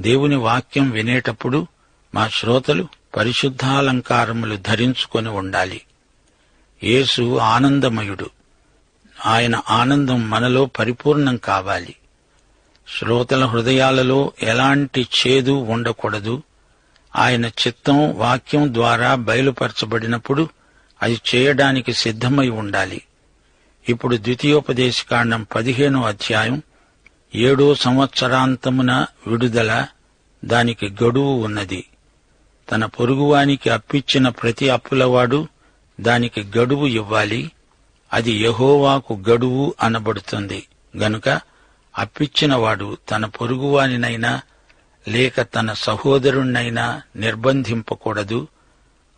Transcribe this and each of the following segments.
దేవుని వాక్యం వినేటప్పుడు మా శ్రోతలు పరిశుద్ధాలంకారములు ధరించుకొని ఉండాలి. యేసు ఆనందమయుడు. ఆయన ఆనందం మనలో పరిపూర్ణం కావాలి. శ్రోతల హృదయాలలో ఎలాంటి చేదు ఉండకూడదు. ఆయన చిత్తం వాక్యం ద్వారా బయలుపరచబడినప్పుడు అది చేయడానికి సిద్ధమై ఉండాలి. ఇప్పుడు ద్వితీయోపదేశకాండం పదిహేనో అధ్యాయం ఏడో సంవత్సరాంతమున విడుదల దానికి గడువు ఉన్నది. తన పొరుగువానికి అప్పిచ్చిన ప్రతి అప్పులవాడు దానికి గడువు ఇవ్వాలి. అది యహోవాకు గడువు అనబడుతుంది. గనుక అప్పిచ్చినవాడు తన పొరుగువానినైనా లేక తన సహోదరుణ్ణైనా నిర్బంధింపకూడదు.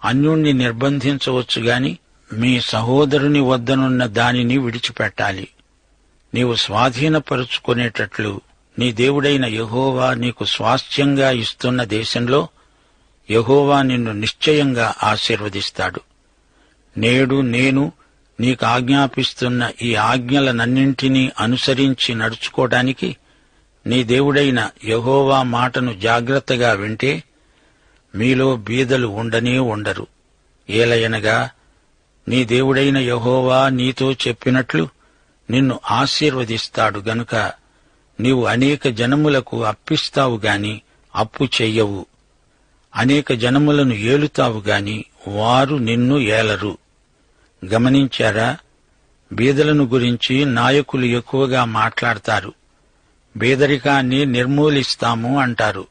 అన్యుణ్ణి నిర్బంధించవచ్చు గాని మీ సహోదరుని వద్దనున్న దానిని విడిచిపెట్టాలి. నీవు స్వాధీనపరుచుకునేటట్లు నీ దేవుడైన యహోవా నీకు స్వాస్థ్యంగా ఇస్తున్న దేశంలో యహోవా నిన్ను నిశ్చయంగా ఆశీర్వదిస్తాడు. నేడు నేను నీకు ఆజ్ఞాపిస్తున్న ఈ ఆజ్ఞలనన్నింటినీ అనుసరించి నడుచుకోవడానికి నీ దేవుడైన యహోవా మాటను జాగ్రత్తగా వింటే మీలో బీదలు ఉండనే ఉండరు. ఏలయనగా నీ దేవుడైన యహోవా నీతో చెప్పినట్లు నిన్ను ఆశీర్వదిస్తాడు గనుక నీవు అనేక జనములకు అప్పిస్తావు గాని అప్పు చెయ్యవు. అనేక జనములను ఏలుతావు గాని వారు నిన్ను ఏలరు. గమనించారా? బీదలను గురించి నాయకులు ఎక్కువగా మాట్లాడతారు. బీదరికాన్ని నిర్మూలిస్తాము అంటారు.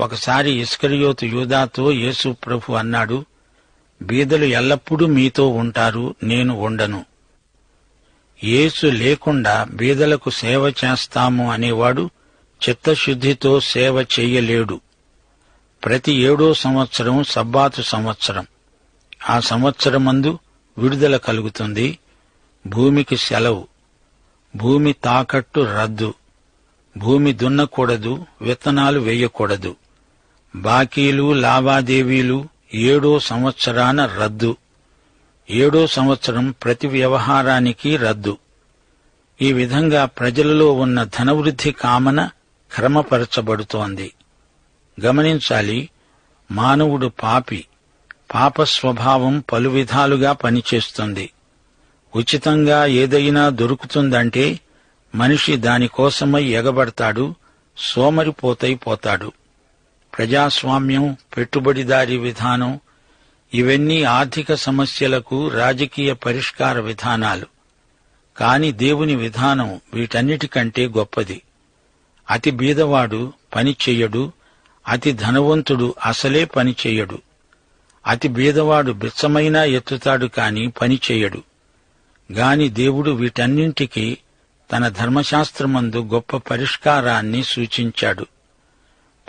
ఒకసారి ఇస్కరియోతు యూదాతో యేసు ప్రభు అన్నాడు బీదలు ఎల్లప్పుడూ మీతో ఉంటారు నేను ఉండను. యేసు లేకుండా బీదలకు సేవ చేస్తాము అనేవాడు చిత్తశుద్ధితో సేవ చెయ్యలేడు ప్రతి ఏడో సంవత్సరం సబ్బాతు సంవత్సరం. ఆ సంవత్సరమందు విడుదల కలుగుతుంది. భూమికి సెలవు. భూమి తాకట్టు రద్దు. భూమి దున్నకూడదు విత్తనాలు వేయకూడదు. బాకీలు లావాదేవీలు ఏడో సంవత్సరాన రద్దు. ఏడో సంవత్సరం ప్రతి వ్యవహారానికి రద్దు. ఈ విధంగా ప్రజలలో ఉన్న ధనవృద్ధి కామన క్రమపరచబడుతోంది. గమనించాలి మానవుడు పాపి పాప స్వభావం పలు విధాలుగా పనిచేస్తుంది. ఉచితంగా ఏదైనా దొరుకుతుందంటే మనిషి దానికోసమై ఎగబడతాడు సోమరిపోతై పోతాడు. ప్రజాస్వామ్యం పెట్టుబడిదారీ విధానం ఇవన్నీ ఆర్థిక సమస్యలకు రాజకీయ పరిష్కార విధానాలు. కాని దేవుని విధానం వీటన్నిటికంటే గొప్పది. అతి బీదవాడు పని చెయ్యడు అతి ధనవంతుడు అసలే పని చెయ్యడు. అతి బీదవాడు బిచ్చమైనా ఎత్తుతాడు కాని పని చెయ్యడు. గాని దేవుడు వీటన్నింటికి తన ధర్మశాస్త్రమందు గొప్ప పరిష్కారాన్ని సూచించాడు.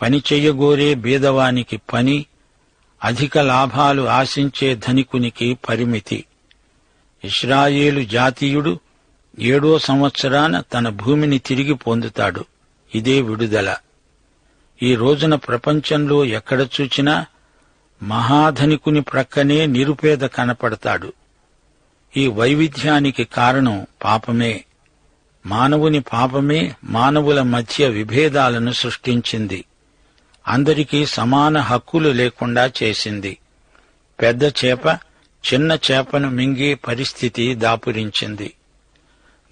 పని చెయ్యగోరే బీదవానికి పని అధిక లాభాలు ఆశించే ధనికునికి పరిమితి. ఇస్రాయేలు జాతీయుడు ఏడో సంవత్సరాన తన భూమిని తిరిగి పొందుతాడు. ఇదే విడుదల. ఈ రోజున ప్రపంచంలో ఎక్కడ చూచినా మహాధనికుని ప్రక్కనే నిరుపేద కనపడతాడు. ఈ వైవిధ్యానికి కారణం పాపమే. మానవుని పాపమే మానవుల మధ్య విభేదాలను సృష్టించింది. అందరికీ సమాన హక్కులు లేకుండా చేసింది. పెద్ద చేప చిన్న చేపను మింగే పరిస్థితి దాపురించింది.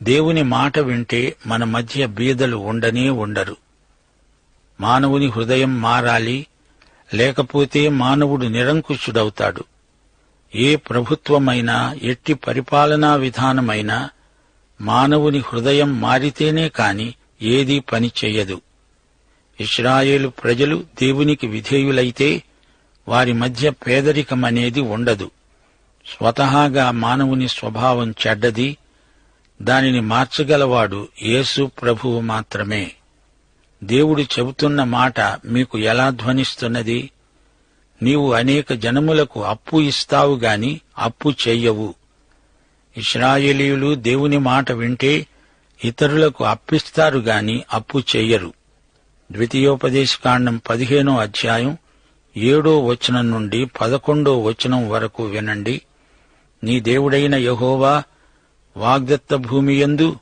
దేవుని మాట వింటే మన మధ్య బీదలు ఉండనే ఉండరు. మానవుని హృదయం మారాలి లేకపోతే మానవుడు నిరంకుశుడవుతాడు. ఏ ప్రభుత్వమైనా ఎట్టి పరిపాలనా విధానమైనా మానవుని హృదయం మారితేనే కాని ఏదీ పని ఇస్రాయేలు ప్రజలు దేవునికి విధేయులైతే వారి మధ్య పేదరికమనేది ఉండదు. స్వతహాగా మానవుని స్వభావం చెడ్డది. దానిని మార్చగలవాడు యేసు ప్రభువు మాత్రమే. దేవుడు చెబుతున్న మాట మీకు ఎలా ధ్వనిస్తున్నది? నీవు అనేక జనములకు అప్పు ఇస్తావు గాని అప్పు చెయ్యవు ఇస్రాయేలీయులు దేవుని మాట వింటే ఇతరులకు అప్పిస్తారు గాని అప్పు చెయ్యరు ద్వితీయోపదేశకాండం పదిహేనో అధ్యాయం ఏడో వచనం నుండి పదకొండో వచనం వరకు వినండి. నీ దేవుడైన యహోవా వాగ్దత్త భూమియందు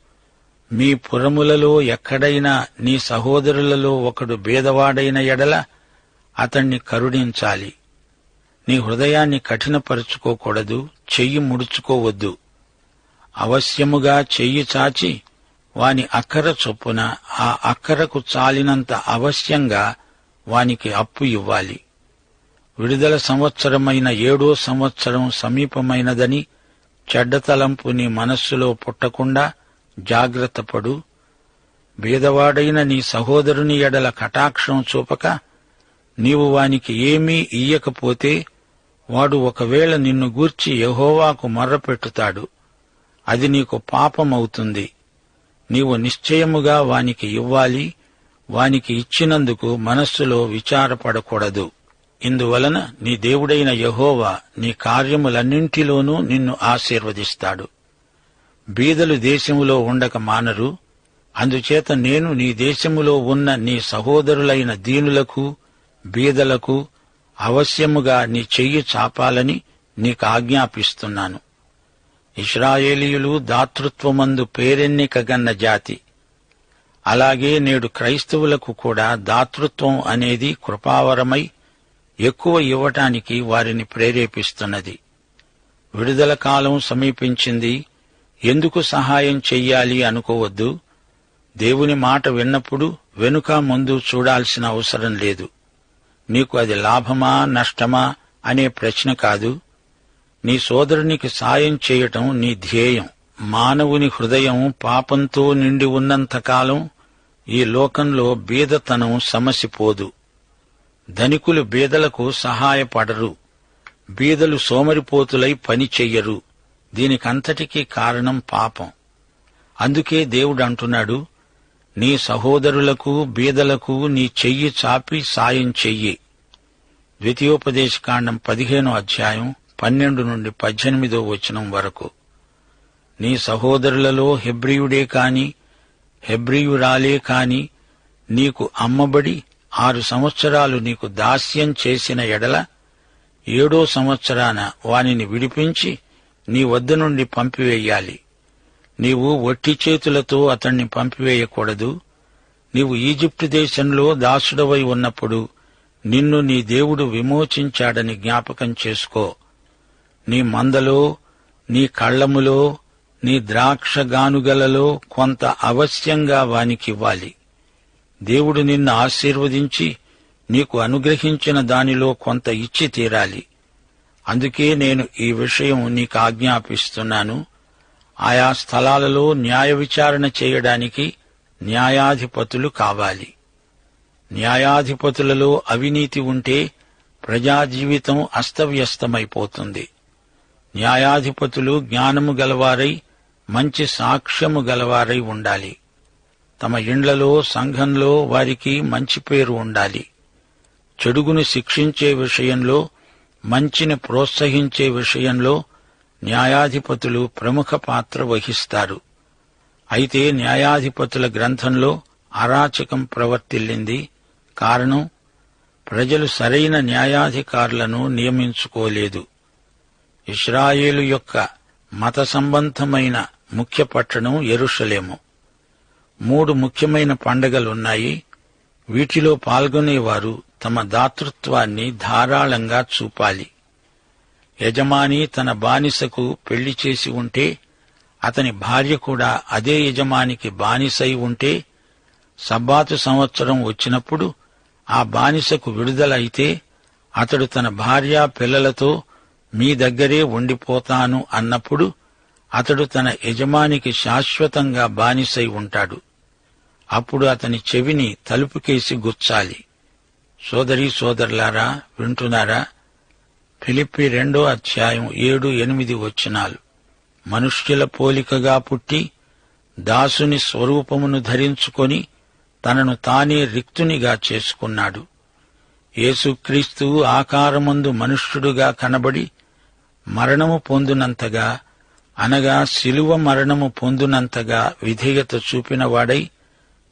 మీ పురములలో ఎక్కడైనా నీ సహోదరులలో ఒకడు భేదవాడైన ఎడల అతణ్ణి కరుణించాలి. నీ హృదయాన్ని కఠినపరుచుకోకూడదు చెయ్యి ముడుచుకోవద్దు. అవశ్యముగా చెయ్యి చాచి వాని అక్కర చొప్పున ఆ అక్కరకు చాలినంత అవశ్యంగా వానికి అప్పు ఇవ్వాలి. విడుదల సంవత్సరమైన ఏడో సంవత్సరం సమీపమైనదని చెడ్డతలంపు నీ మనస్సులో పుట్టకుండా జాగ్రత్తపడు బీదవాడైన నీ సహోదరుని ఎడల కటాక్షం చూపక నీవు వానికి ఏమీ ఇయ్యకపోతే వాడు ఒకవేళ నిన్ను గూర్చి యహోవాకు మర్రపెట్టుతాడు. అది నీకు పాపమవుతుంది. నీవు నిశ్చయముగా వానికి ఇవ్వాలి వానికి ఇచ్చినందుకు మనస్సులో విచారపడకూడదు. ఇందువలన నీ దేవుడైన యహోవా నీ కార్యములన్నింటిలోనూ నిన్ను ఆశీర్వదిస్తాడు. బీదలు దేశములో ఉండక మానరు అందుచేత నేను నీ దేశములో ఉన్న నీ సహోదరులైన దీనులకు బీదలకు అవశ్యముగా నీ చెయ్యి చాపాలని నీకు ఆజ్ఞాపిస్తున్నాను. ఇస్రాయేలీయులు దాతృత్వమందు పేరెన్నికగన్న జాతి. అలాగే నేడు క్రైస్తవులకు కూడా దాతృత్వం అనేది కృపావరమై ఎక్కువ ఇవ్వటానికి వారిని ప్రేరేపిస్తున్నది. విడుదల కాలం సమీపించింది. ఎందుకు సహాయం చెయ్యాలి అనుకోవద్దు. దేవుని మాట విన్నప్పుడు వెనుక ముందు చూడాల్సిన అవసరం లేదు. నీకు అది లాభమా నష్టమా అనే ప్రశ్న కాదు. నీ సోదరునికి సాయం చేయటం నీ ధ్యేయం. మానవుని హృదయం పాపంతో నిండి ఉన్నంతకాలం ఈ లోకంలో బీదతనం సమసిపోదు. ధనికులు బీదలకు సహాయపడరు. బీదలు సోమరిపోతులై పని చెయ్యరు. దీనికంతటికీ కారణం పాపం. అందుకే దేవుడు అంటున్నాడు నీ సహోదరులకు బీదలకు నీ చెయ్యి చాపి సాయం చెయ్యి. ద్వితీయోపదేశకాండం పదిహేనో అధ్యాయం పన్నెండు నుండి పద్దెనిమిదో వచనం వరకు. నీ సహోదరులలో హెబ్రియుడే కాని హెబ్రియురాలే కాని నీకు అమ్మబడి ఆరు సంవత్సరాలు నీకు దాస్యం చేసిన ఎడల ఏడో సంవత్సరాన వానిని విడిపించి నీ వద్ద నుండి పంపివేయాలి. నీవు వట్టి చేతులతో అతణ్ణి పంపివేయకూడదు. నీవు ఈజిప్టు దేశంలో దాసుడవై ఉన్నప్పుడు నిన్ను నీ దేవుడు విమోచించాడని జ్ఞాపకం చేసుకో. నీ మందలో నీ కళ్ళములో నీ ద్రాక్ష గానుగలలో కొంత అవశ్యంగా వానికివ్వాలి. దేవుడు నిన్ను ఆశీర్వదించి నీకు అనుగ్రహించిన దానిలో కొంత ఇచ్చి తీరాలి. అందుకే నేను ఈ విషయం నీకు ఆజ్ఞాపిస్తున్నాను. ఆయా స్థలాలలో న్యాయ విచారణ చేయడానికి న్యాయాధిపతులు కావాలి. న్యాయాధిపతులలో అవినీతి ఉంటే ప్రజాజీవితం అస్తవ్యస్తమైపోతుంది. న్యాయాధిపతులు జ్ఞానము గలవారై మంచి సాక్ష్యము గలవారై ఉండాలి. తమ ఇండ్లలో సంఘంలో వారికి మంచి పేరు ఉండాలి. చెడుగును శిక్షించే విషయంలో మంచిని ప్రోత్సహించే విషయంలో న్యాయాధిపతులు ప్రముఖ పాత్ర వహిస్తారు. అయితే న్యాయాధిపతుల గ్రంథంలో అరాచకం ప్రవర్తిల్లింది. కారణం ప్రజలు సరైన న్యాయాధికారులను నియమించుకోలేదు. ఇస్రాయేలు యొక్క మత సంబంధమైన ముఖ్య పట్టణం ఎరుషలేము మూడు ముఖ్యమైన పండగలున్నాయి. వీటిలో పాల్గొనేవారు తమ దాతృత్వాన్ని ధారాళంగా చూపాలి. యజమాని తన బానిసకు పెళ్ళి చేసి ఉంటే అతని భార్య కూడా అదే యజమానికి బానిసై ఉంటే సబ్బాతు సంవత్సరం వచ్చినప్పుడు ఆ బానిసకు విడుదల అయితే అతడు తన భార్య పిల్లలతో మీ దగ్గరే ఉండిపోతాను అన్నప్పుడు అతడు తన యజమానికి శాశ్వతంగా బానిసై ఉంటాడు. అప్పుడు అతని చెవిని తలుపుకేసి గుచ్చాలి. సోదరీ సోదరులారా వింటున్నారా? ఫిలిప్పి రెండో అధ్యాయం ఏడు ఎనిమిది వచ్చినాలు మనుష్యుల పోలికగా పుట్టి దాసుని స్వరూపమును ధరించుకొని తనను తానే రిక్తునిగా చేసుకున్నాడు. యేసుక్రీస్తు ఆకారమందు మనుష్యుడుగా కనబడి మరణము పొందునంతగా అనగా శిలువ మరణము పొందునంతగా విధేయత చూపినవాడై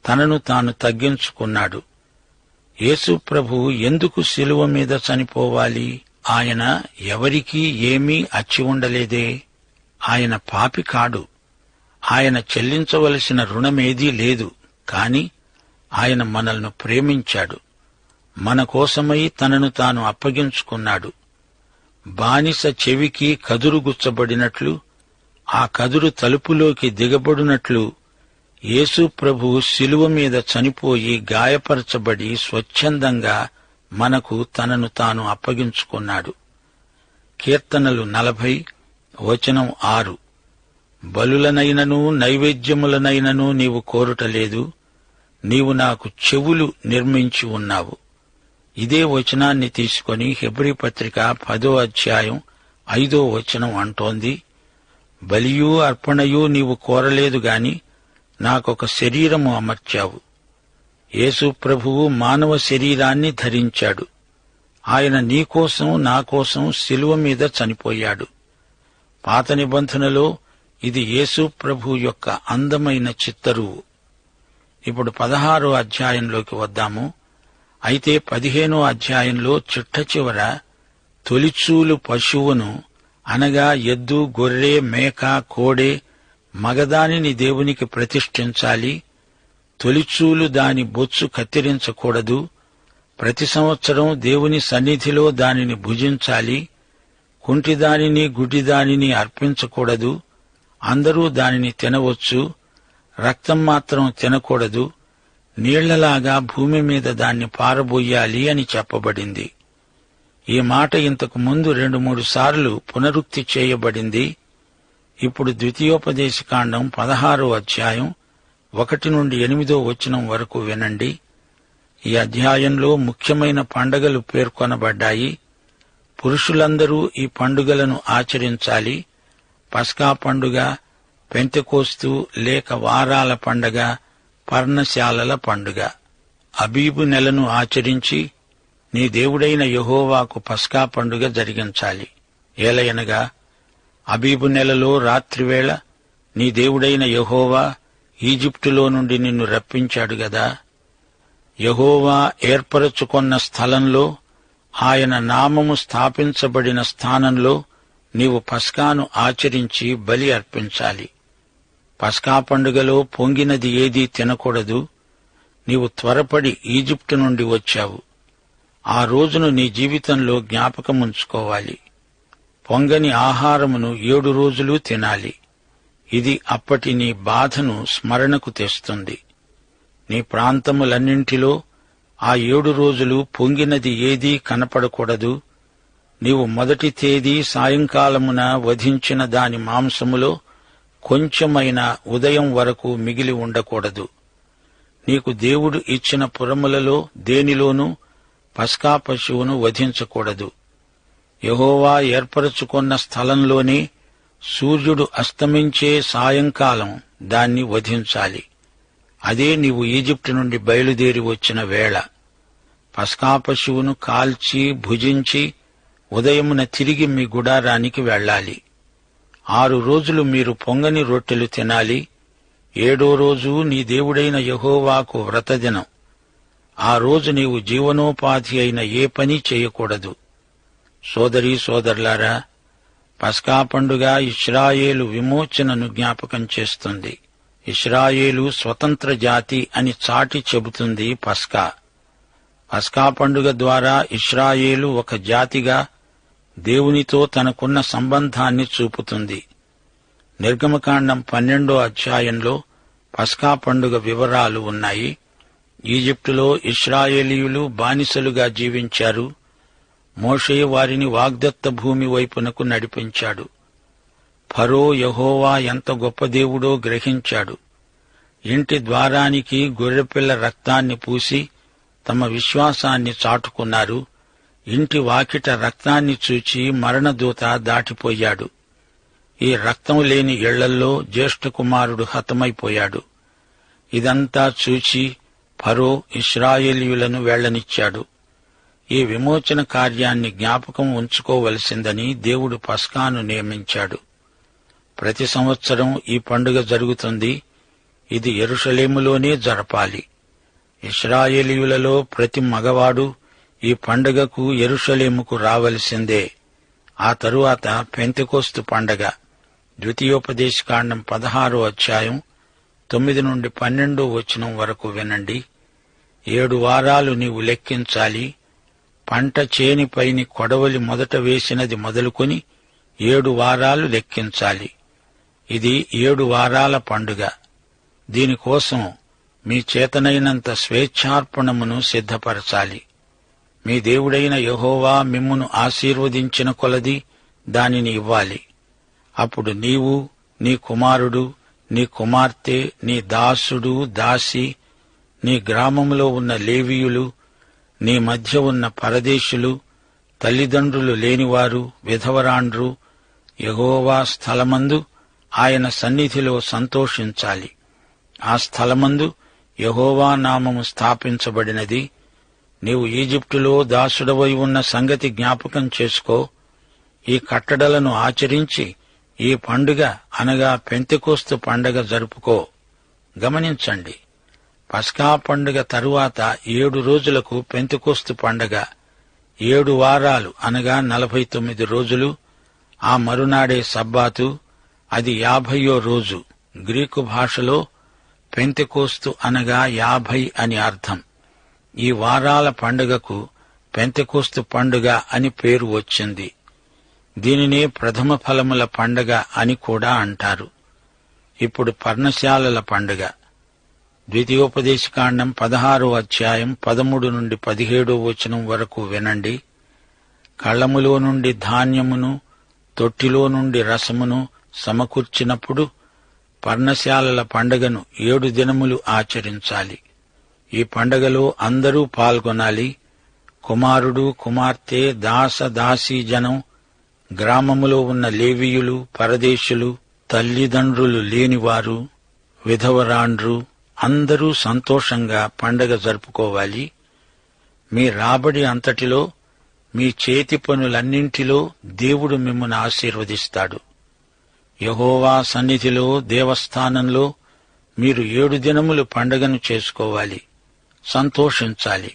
తనను తాను తగ్గించుకున్నాడు. యేసుప్రభు ఎందుకు శిలువ మీద చనిపోవాలి? ఆయన ఎవరికీ ఏమీ అచ్చి ఉండలేదే? ఆయన పాపి కాడు. ఆయన చెల్లించవలసిన రుణమేదీ లేదు. కాని ఆయన మనల్ని ప్రేమించాడు. మన కోసమై తనను తాను అప్పగించుకున్నాడు. బానిస చెవికి కదురు గుచ్చబడినట్లు ఆ కదురు తలుపులోకి దిగబడినట్లు యేసు శిలువ మీద చనిపోయి గాయపరచబడి స్వచ్ఛందంగా మనకు తనను తాను అప్పగించుకున్నాడు. కీర్తనలు నలభై వచనం ఆరు. బలులనైనను నైవేద్యములనైనను నీవు కోరుటలేదు నీవు నాకు చెవులు నిర్మించి ఉన్నావు. ఇదే వచనాన్ని తీసుకొని హెబ్రి పత్రిక పదో అధ్యాయం ఐదో వచనం అంటోంది బలియు అర్పణయు నీవు కోరలేదు గాని నాకొక శరీరము అమర్చావు. యేసు ప్రభువు మానవ శరీరాన్ని ధరించాడు. ఆయన నీకోసం నా కోసం శిలువ మీద చనిపోయాడు. పాత నిబంధనలో ఇది యేసు ప్రభు యొక్క అందమైన చిత్తరువు. ఇప్పుడు పదహారో అధ్యాయంలోకి వద్దాము. అయితే పదిహేనో అధ్యాయంలో చిట్ట చివర తొలిచూలు పశువును అనగా ఎద్దు గొర్రె మేక కోడె మగదానిని దేవునికి ప్రతిష్ఠించాలి. తొలిచూలు దాని బొచ్చు కత్తిరించకూడదు. ప్రతి సంవత్సరం దేవుని సన్నిధిలో దానిని భుజించాలి. కుంటిదానిని గుడ్డిదానిని అర్పించకూడదు. అందరూ దానిని తినవచ్చు. రక్తం మాత్రం తినకూడదు. నీళ్ళలాగా భూమి మీద దాన్ని పారబోయాలి అని చెప్పబడింది. ఈ మాట ఇంతకు ముందు రెండు మూడు సార్లు పునరుక్తి చేయబడింది. ఇప్పుడు ద్వితీయోపదేశకాండం పదహారో అధ్యాయం ఒకటి నుండి ఎనిమిదో వచనం వరకు వినండి. ఈ అధ్యాయంలో ముఖ్యమైన పండగలు పేర్కొనబడ్డాయి. పురుషులందరూ ఈ పండుగలను ఆచరించాలి. పస్కా పండుగ పెంతకోస్తు లేక వారాల పండగ పర్ణశాలల పండుగ. అబీబు నెలను ఆచరించి నీ దేవుడైన యహోవాకు పస్కా పండుగ జరిగించాలి. ఏలయనగా అబీబు నెలలో రాత్రివేళ నీ దేవుడైన యహోవా ఈజిప్టులో నుండి నిన్ను రప్పించాడు గదా. యహోవా ఏర్పరచుకొన్న స్థలంలో ఆయన నామము స్థాపించబడిన స్థానంలో నీవు పస్కాను ఆచరించి బలి అర్పించాలి. పస్కా పండుగలో పొంగినది ఏదీ తినకూడదు. నీవు త్వరపడి ఈజిప్టు నుండి వచ్చావు. ఆ రోజును నీ జీవితంలో జ్ఞాపకముంచుకోవాలి. పొంగని ఆహారమును ఏడు రోజులు తినాలి. ఇది అప్పటి నీ బాధను స్మరణకు తెస్తుంది. నీ ప్రాంతములన్నింటిలో ఆ ఏడు రోజులు పొంగినది ఏదీ కనపడకూడదు. నీవు మొదటి తేదీ సాయంకాలమున వధించిన దాని మాంసములో కొంచెమైనా ఉదయం వరకు మిగిలి ఉండకూడదు. నీకు దేవుడు ఇచ్చిన పురములలో దేనిలోనూ పస్కా పశువును వధించకూడదు. యహోవా ఏర్పరచుకున్న స్థలంలోనే సూర్యుడు అస్తమించే సాయంకాలం దాన్ని వధించాలి. అదే నీవు ఈజిప్టు నుండి బయలుదేరి వచ్చిన వేళ. పస్కా పశువును కాల్చి భుజించి ఉదయమున తిరిగి మీ గుడారానికి వెళ్ళాలి. ఆరు రోజులు మీరు పొంగని రొట్టెలు తినాలి. ఏడో రోజు నీ దేవుడైన యహోవాకు వ్రతదినం. ఆ రోజు నీవు జీవనోపాధి అయిన ఏ పని చేయకూడదు. సోదరీ సోదరులారా పస్కా పండుగ ఇస్రాయేలు విమోచనను జ్ఞాపకం చేస్తుంది. ఇస్రాయేలు స్వతంత్ర జాతి అని చాటి చెబుతుంది పస్కా. పస్కా పండుగ ద్వారా ఇస్రాయేలు ఒక జాతిగా దేవునితో తనకున్న సంబంధాన్ని చూపుతుంది. నిర్గమకాండం పన్నెండో అధ్యాయంలో పస్కా పండుగ వివరాలు ఉన్నాయి. ఈజిప్టులో ఇస్రాయేలీయులు బానిసలుగా జీవించారు. మోషే వారిని వాగ్దత్త భూమి వైపునకు నడిపించాడు. ఫరో యహోవా ఎంత గొప్ప దేవుడో గ్రహించాడు. ఇంటి ద్వారానికి గొర్రెపిల్ల రక్తాన్ని పూసి తమ విశ్వాసాన్ని చాటుకున్నారు. ఇంటి వాకిట రక్తాన్ని చూచి మరణదూత దాటిపోయాడు. ఈ రక్తం లేని ఇళ్ళల్లో జ్యేష్ఠ కుమారుడు హతమైపోయాడు. ఇదంతా చూచి ఫరో ఇస్రాయేలీయులను వెళ్ళనిచ్చాడు ఈ విమోచన కార్యాన్ని జ్ఞాపకం ఉంచుకోవలసిందని దేవుడు పస్కాను నియమించాడు. ప్రతి సంవత్సరం ఈ పండుగ జరుగుతుంది. ఇది ఎరుషలేములోనే జరపాలి. ఇస్రాయేలీయులలో ప్రతి మగవాడు ఈ పండుగకు ఎరుషలేముకు రావలసిందే. ఆ తరువాత పెంతెకోస్తు పండగ. ద్వితీయోపదేశకాండం పదహారో అధ్యాయం తొమ్మిది నుండి పన్నెండో వచనం వరకు వినండి. ఏడు వారాలు నీవు లెక్కించాలి. పంట చేనిపైని కొడవలి మొదట వేసినది మొదలుకొని ఏడు వారాలు లెక్కించాలి. ఇది ఏడు వారాల పండుగ. దీనికోసం మీ చేతనైనంత స్వేచ్ఛార్పణమును సిద్ధపరచాలి. మీ దేవుడైన యహోవా మిమ్మును ఆశీర్వదించిన కొలది దానిని ఇవ్వాలి. అప్పుడు నీవు నీ కుమారుడు నీ కుమార్తె నీ దాసుడు దాసి నీ గ్రామంలో ఉన్న లేవీయులు నీ మధ్య ఉన్న పరదేశులు తల్లిదండ్రులు లేనివారు విధవరాండ్రు యహోవా స్థలమందు ఆయన సన్నిధిలో సంతోషించాలి. ఆ స్థలమందు యహోవా నామము స్థాపించబడినది నీవు ఈజిప్టులో దాసుడవై ఉన్న సంగతి జ్ఞాపకం చేసుకో. ఈ కట్టడలను ఆచరించి ఈ పండుగ అనగా పెంతికోస్తు పండగ జరుపుకో. గమనించండి పస్కా పండుగ తరువాత ఏడు రోజులకు పెంతికోస్తు పండగ. ఏడు వారాలు అనగా నలభై తొమ్మిది రోజులు. ఆ మరునాడే సబ్బాతు అది యాభయో రోజు. గ్రీకు భాషలో పెంతికోస్తు అనగా యాభై అని అర్థం. ఈ వారాల పండుగకు పెంతకూస్తు పండుగ అని పేరు వచ్చింది. దీనినే ప్రథమ ఫలముల పండగ అని కూడా అంటారు. ఇప్పుడు పర్ణశాలల పండుగ. ద్వితీయోపదేశకాండం పదహారో అధ్యాయం పదమూడు నుండి పదిహేడో వచనం వరకు వినండి. కళ్ళములో నుండి ధాన్యమును తొట్టిలో నుండి రసమును సమకూర్చినప్పుడు పర్ణశాలల పండుగను ఏడు దినములు ఆచరించాలి. ఈ పండగలో అందరూ పాల్గొనాలి. కుమారుడు కుమార్తె దాస దాసీ జనం గ్రామములో ఉన్న లేవీయులు పరదేశులు తల్లిదండ్రులు లేనివారు విధవరాండ్రు అందరూ సంతోషంగా పండగ జరుపుకోవాలి. మీ రాబడి అంతటిలో మీ చేతి పనులన్నింటిలో దేవుడు మిమ్మల్ని ఆశీర్వదిస్తాడు. యహోవా సన్నిధిలో దేవస్థానంలో మీరు ఏడు దినములు పండగను చేసుకోవాలి. సంతోషించాలి.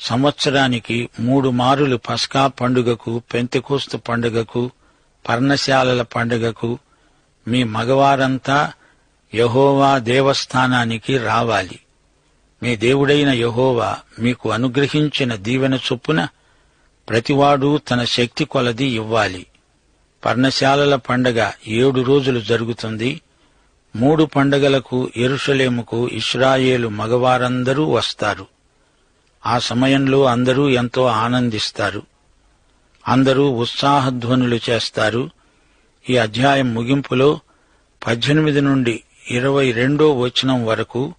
సంవత్సరానికి మూడు మారులు పస్కా పండుగకు పెంతెకోస్తు పండుగకు పర్ణశాలల పండుగకు మీ మగవారంతా యహోవా దేవస్థానానికి రావాలి. మీ దేవుడైన యహోవా మీకు అనుగ్రహించిన దీవెన చొప్పున ప్రతివాడు తన శక్తి కొలది ఇవ్వాలి. పర్ణశాలల పండగ ఏడు రోజులు జరుగుతుంది. మూడు పండగలకు ఎరుషలేముకు ఇస్రాయేలు మగవారందరూ వస్తారు. ఆ సమయంలో అందరూ ఎంతో ఆనందిస్తారు. అందరూ ఉత్సాహధ్వనులు చేస్తారు. ఈ అధ్యాయం ముగింపులో పద్దెనిమిది నుండి ఇరవై రెండో వచనం వరకు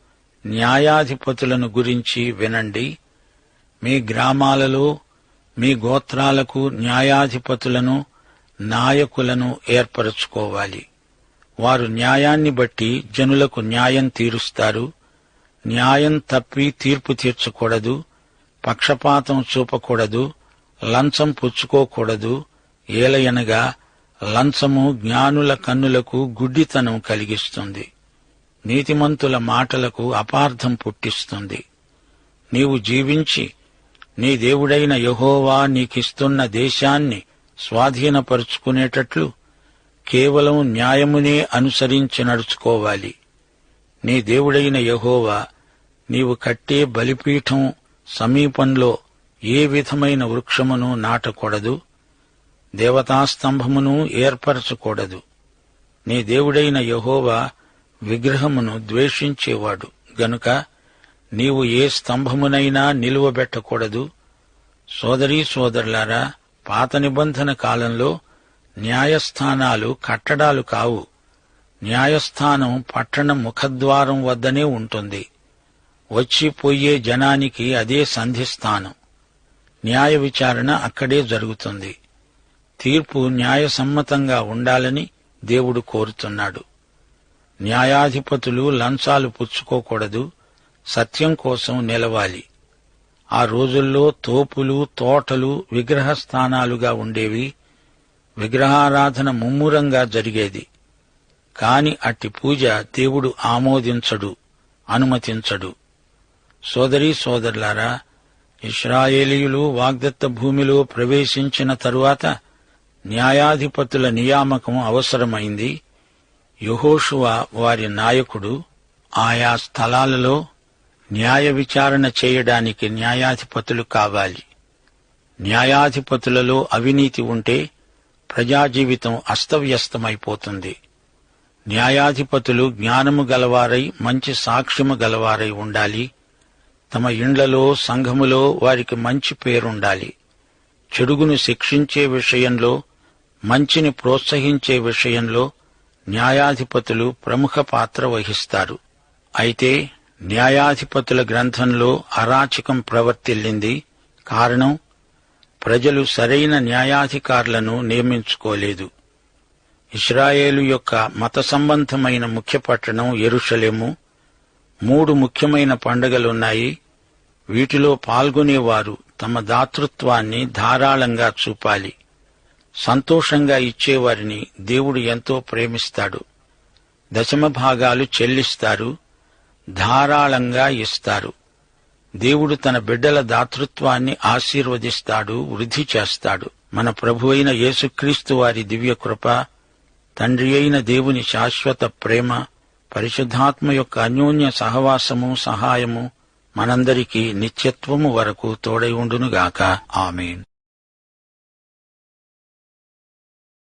న్యాయాధిపతులను గురించి వినండి. మీ గ్రామాలలో మీ గోత్రాలకు న్యాయాధిపతులను నాయకులను ఏర్పరచుకోవాలి. వారు న్యాయాన్ని బట్టి జనులకు న్యాయం తీరుస్తారు. న్యాయం తప్పి తీర్పు తీర్చకూడదు. పక్షపాతం చూపకూడదు. లంచం పుచ్చుకోకూడదు. ఏలయనగా లంచము జ్ఞానుల కన్నులకు గుడ్డితనం కలిగిస్తుంది. నీతిమంతుల మాటలకు అపార్థం పుట్టిస్తుంది. నీవు జీవించి నీ దేవుడైన యహోవా నీకిస్తున్న దేశాన్ని స్వాధీనపరుచుకునేటట్లు కేవలం న్యాయమునే అనుసరించి నడుచుకోవాలి. నీ దేవుడైన యహోవా నీవు కట్టే బలిపీఠం సమీపంలో ఏ విధమైన వృక్షమును నాటకూడదు దేవతాస్తంభమును ఏర్పరచకూడదు. నీ దేవుడైన యహోవా విగ్రహమును ద్వేషించేవాడు. గనుక నీవు ఏ స్తంభమునైనా నిలువబెట్టకూడదు. సోదరీ సోదరులారా పాత నిబంధన కాలంలో న్యాయస్థానాలు కట్టడాలు కావు. న్యాయస్థానం పట్టణం ముఖద్వారం వద్దనే ఉంటుంది. వచ్చిపోయే జనానికి అదే సంధిస్థానం. న్యాయ విచారణ అక్కడే జరుగుతుంది. తీర్పు న్యాయసమ్మతంగా ఉండాలని దేవుడు కోరుతున్నాడు. న్యాయాధిపతులు లంచాలు పుచ్చుకోకూడదు. సత్యం కోసం నిలవాలి. ఆ రోజుల్లో తోపులు తోటలు విగ్రహ స్థానాలుగా ఉండేవి విగ్రహారాధన ముమ్మురంగా జరిగేది. కాని అట్టి పూజ దేవుడు ఆమోదించడు అనుమతించడు. సోదరీ సోదరులారా ఇస్రాయేలీయులు వాగ్దత్త భూమిలో ప్రవేశించిన తరువాత న్యాయాధిపతుల నియామకం అవసరమైంది. యహోషువ వారి నాయకుడు ఆయా స్థలాలలో న్యాయ విచారణ చేయడానికి న్యాయాధిపతులు కావాలి. న్యాయాధిపతులలో అవినీతి ఉంటే ప్రజాజీవితం అస్తవ్యస్తమైపోతుంది. న్యాయాధిపతులు జ్ఞానము గలవారై మంచి సాక్ష్యము గలవారై ఉండాలి. తమ ఇండ్లలో సంఘములో వారికి మంచి పేరుండాలి. చెడుగును శిక్షించే విషయంలో మంచిని ప్రోత్సహించే విషయంలో న్యాయాధిపతులు ప్రముఖ పాత్ర వహిస్తారు. అయితే న్యాయాధిపతుల గ్రంథంలో అరాచకం ప్రవర్తిల్లింది. కారణం ప్రజలు సరైన న్యాయాధికారులను నియమించుకోలేదు. ఇస్రాయేలు యొక్క మత సంబంధమైన ముఖ్య పట్టణం ఎరుషలేము. మూడు ముఖ్యమైన పండుగలున్నాయి. వీటిలో పాల్గొనేవారు తమ దాతృత్వాన్ని ధారాళంగా చూపాలి. సంతోషంగా ఇచ్చేవారిని దేవుడు ఎంతో ప్రేమిస్తాడు. దశమ భాగాలు చెల్లిస్తారు. ధారాళంగా ఇస్తారు. దేవుడు తన బిడ్డల దాతృత్వాన్ని ఆశీర్వదిస్తాడు వృద్ధి చేస్తాడు. మన ప్రభు అయిన యేసుక్రీస్తు వారి దివ్య కృప తండ్రి అయిన దేవుని శాశ్వత ప్రేమ పరిశుద్ధాత్మ యొక్క అన్యోన్య సహవాసము సహాయము మనందరికీ నిత్యత్వము వరకు తోడై ఉండునుగాక. ఆమెన్.